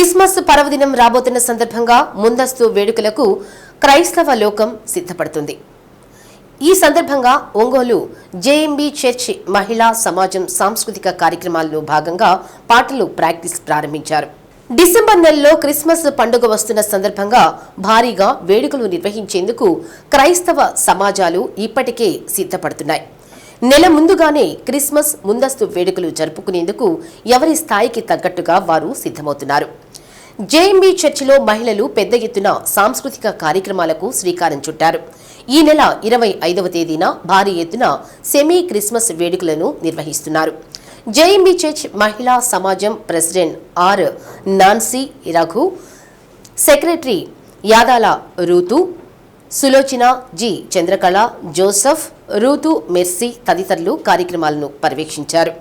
Christmas పర్వదినం రాబోతున్న సందర్భంగా ముందస్తు వేడుకలకు క్రైస్తవ లోకం సిద్ధపడుతుంది. ఈ సందర్భంగా ఒంగోలు జేఎంబీ చర్చ్ మహిళా సమాజం సాంస్కృతిక కార్యక్రమాల్లో భాగంగా పాటలు ప్రాక్టీస్ ప్రారంభించారు. డిసెంబర్ నెలలో క్రిస్మస్ పండుగ వస్తున్న సందర్భంగా భారీగా వేడుకలు నిర్వహించేందుకు క్రైస్తవ సమాజాలు ఇప్పటికే సిద్ధపడుతున్నాయి. నెల ముందుగానే క్రిస్మస్ ముందస్తు వేడుకలు జరుపుకునేందుకు ఎవరి స్థాయికి తగ్గట్టుగా వారు సిద్ధమవుతున్నారు. జేఎంబీ చర్చిలో మహిళలు పెద్ద ఎత్తున సాంస్కృతిక కార్యక్రమాలకు శ్రీకారం చుట్టారు. ఈ నెల ఇరవై ఐదవ తేదీన భారీ ఎత్తున సెమీ క్రిస్మస్ వేడుకలను నిర్వహిస్తున్నారు. జేఎంబీ చర్చ్ మహిళా సమాజం president R Nancy Raghu secretary Yadala Ruth Sulochana G Chandrakala Joseph Ruth Mercy తదితరులు కార్యక్రమాలను పర్యవేక్షించారు.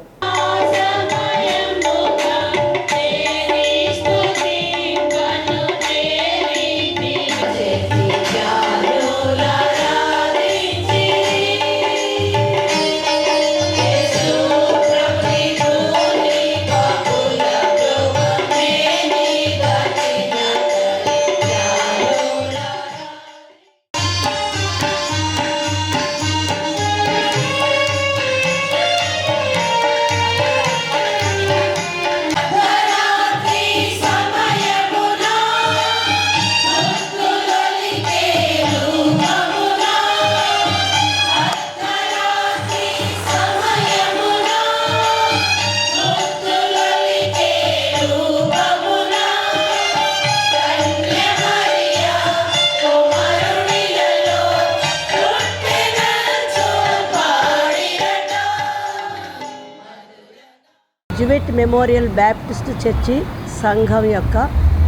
జువెట్ మెమోరియల్ బ్యాప్టిస్ట్ చర్చి సంఘం యొక్క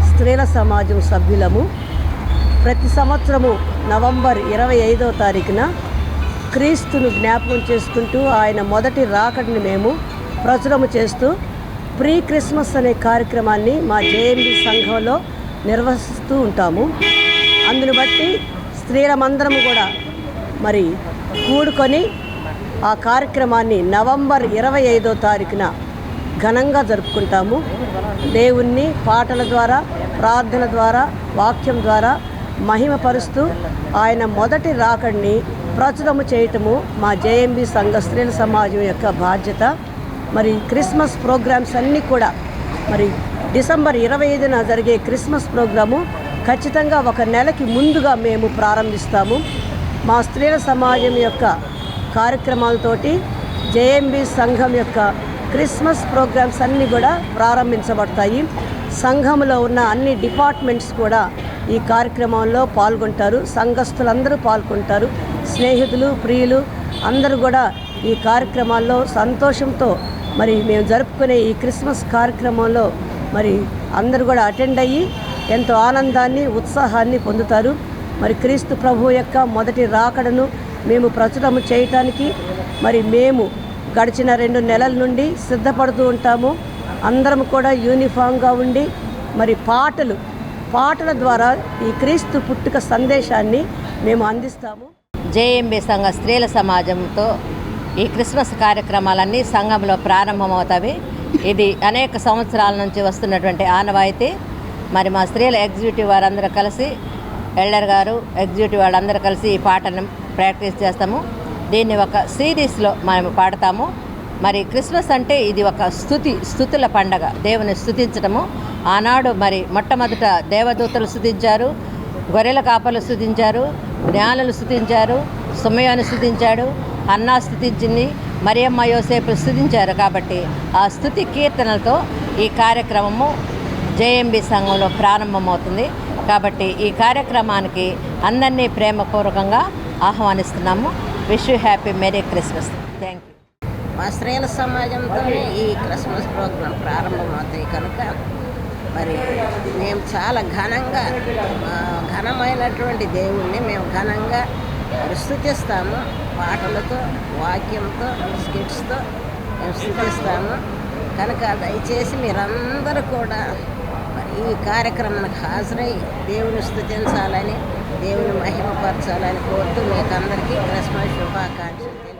స్త్రీల సమాజం సభ్యులము. ప్రతి సంవత్సరము నవంబర్ ఇరవై ఐదవ తారీఖున క్రీస్తును జ్ఞాపకం చేసుకుంటూ ఆయన మొదటి రాకడిని మేము ప్రచురము చేస్తూ ప్రీ క్రిస్మస్ అనే కార్యక్రమాన్ని మా జేఎంబి సంఘంలో నిర్వహిస్తూ ఉంటాము. అందును బట్టి స్త్రీలమందరము కూడా మరి కూడుకొని ఆ కార్యక్రమాన్ని నవంబర్ ఇరవై ఐదో తారీఖున ఘనంగా జరుపుకుంటాము. దేవుణ్ణి పాటల ద్వారా ప్రార్థన ద్వారా వాక్యం ద్వారా మహిమపరుస్తూ ఆయన మొదటి రాకడిని ప్రచురము చేయటము మా జేఎంబి సంఘ స్త్రీల సమాజం యొక్క బాధ్యత. మరి క్రిస్మస్ ప్రోగ్రామ్స్ అన్నీ కూడా మరి డిసెంబర్ ఇరవై ఐదున జరిగే క్రిస్మస్ ప్రోగ్రాము ఖచ్చితంగా ఒక నెలకి ముందుగా మేము ప్రారంభిస్తాము. మా స్త్రీల సమాజం యొక్క కార్యక్రమాలతోటి జేఎంబి సంఘం యొక్క క్రిస్మస్ ప్రోగ్రామ్స్ అన్నీ కూడా ప్రారంభించబడతాయి. సంఘంలో ఉన్న అన్ని డిపార్ట్మెంట్స్ కూడా ఈ కార్యక్రమంలో పాల్గొంటారు. సంఘస్థులందరూ పాల్గొంటారు. స్నేహితులు ప్రియులు అందరూ కూడా ఈ కార్యక్రమాల్లో సంతోషంతో మరి మేము జరుపుకునే ఈ క్రిస్మస్ కార్యక్రమంలో మరి అందరూ కూడా అటెండ్ అయ్యి ఎంతో ఆనందాన్ని ఉత్సాహాన్ని పొందుతారు. మరి క్రీస్తు ప్రభు యొక్క మొదటి రాకడను మేము ప్రచురము చేయటానికి మరి మేము గడిచిన రెండు నెలల నుండి సిద్ధపడుతూ ఉంటాము. అందరం కూడా యూనిఫామ్గా ఉండి మరి పాటలు పాటల ద్వారా ఈ క్రీస్తు పుట్టుక సందేశాన్ని మేము అందిస్తాము. జేఎంబి సంఘ స్త్రీల సమాజంతో ఈ క్రిస్మస్ కార్యక్రమాలన్నీ సంఘంలో ప్రారంభమవుతాయి. ఇది అనేక సంవత్సరాల నుంచి వస్తున్నటువంటి ఆనవాయితీ. మరి మా స్త్రీల ఎగ్జిక్యూటివ్ వారందరూ కలిసి ఎల్డర్ గారు ఎగ్జిక్యూటివ్ వాళ్ళందరూ కలిసి ఈ పాటను ప్రాక్టీస్ చేస్తాము. దీన్ని ఒక సిరీస్లో మనం పాడతాము. మరి క్రిస్మస్ అంటే ఇది ఒక స్థుతి స్థుతుల పండగ. దేవుని స్థుతించడము ఆనాడు మరి మొట్టమొదట దేవదూతలు స్థుతించారు గొర్రెల కాపలు స్థుతించారు జ్ఞానులు స్థుతించారు సుమయాను స్థుతించాడు అన్నా స్థుతించింది మరియమ్మ యోసేపు స్థుతించారు కాబట్టి ఆ స్థుతి కీర్తనలతో ఈ కార్యక్రమము జేఎంబి సంఘంలో ప్రారంభమవుతుంది. కాబట్టి ఈ కార్యక్రమానికి అందరినీ ప్రేమపూర్వకంగా ఆహ్వానిస్తున్నాము. Wish you happy merry Christmas. Thank you. మా స్త్రీల సమాజంతోనే ఈ క్రిస్మస్ ప్రోగ్రాం ప్రారంభమవుతాయి కనుక మరి మేము చాలా ఘనంగా ఘనమైనటువంటి దేవుణ్ణి మేము ఘనంగా స్థుతిస్తాము. పాటలతో వాక్యంతో స్కిట్స్తో మేము స్థుతిస్తాము. కనుక దయచేసి మీరందరూ కూడా ఈ కార్యక్రమానికి హాజరై దేవుని స్థుతించాలని దేవుని మహిమపరచాలని కోరుతూ మీకు అందరికీ క్రిస్మస్ శుభాకాంక్షలు.